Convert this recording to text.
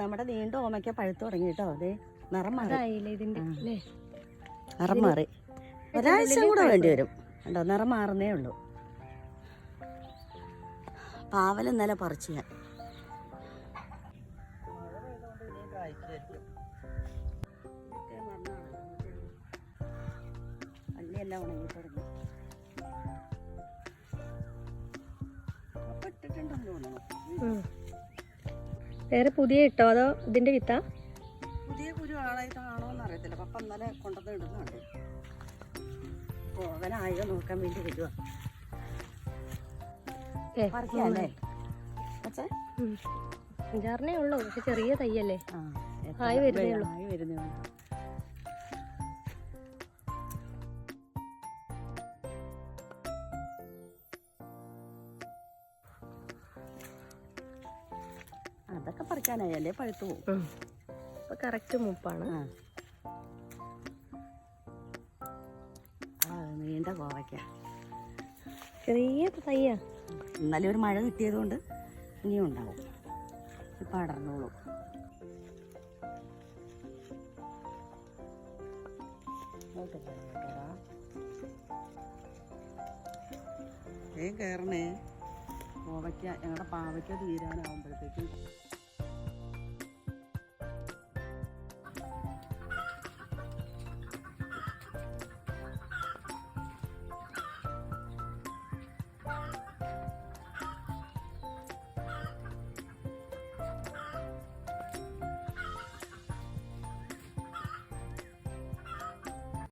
നമ്മുടെ നീണ്ട ഓമയ്ക്ക പഴുത്തു തുടങ്ങിട്ടോ അതെ നിറം മാറി. നിറം മാറി. ഒരാഴ്ച കൂടെ വേണ്ടി വരും. കണ്ടോ നിറം മാറുന്നേ ഉള്ളൂ. പാവൽ ഇന്നലെ പറിച്ചു ഞാൻ. വള്ളിയെല്ലാം ഉണങ്ങി തുടങ്ങി. അപ്പൊ ഇട്ടിട്ടുണ്ടെന്ന് തോന്നുന്നു. വേറെ പുതിയ ഇട്ടോ അതോ ഇതിന്റെ വിത്താ? പുതിയ കുരു ആളായിട്ടാണോ എന്ന് അറിയത്തില്ല പപ്പ ഇന്നലെ കൊണ്ടുവന്ന് ഇടുന്നുണ്ട്. പോകാനായോ നോക്കാൻ വേണ്ടി വരുക. അഞ്ചാറിനേ ഉള്ളൂ. പക്ഷെ ചെറിയ തയ്യല്ലേ ആയി വരുന്നേ ഉള്ളൂ. ആയി വരുന്നേ ഉള്ളൂ. അതൊക്കെ പറിക്കാനായി. അല്ലേ? പഴുത്തു പോകും. ഉം. ഇപ്പൊ കറക്റ്റ് മൂപ്പാണ്. നീണ്ട കോവയ്ക്ക. ചെറിയ തയ്യ ഇന്നലെ ഒരു മഴ കിട്ടിയത് കൊണ്ട് ഇനിയും ഉണ്ടാവും. ഇപ്പം അടർന്നോളൂ. ഏ കയറണേ കോവയ്ക്ക ഞങ്ങളുടെ പാവയ്ക്ക തീരാനാവുമ്പോഴത്തേക്കും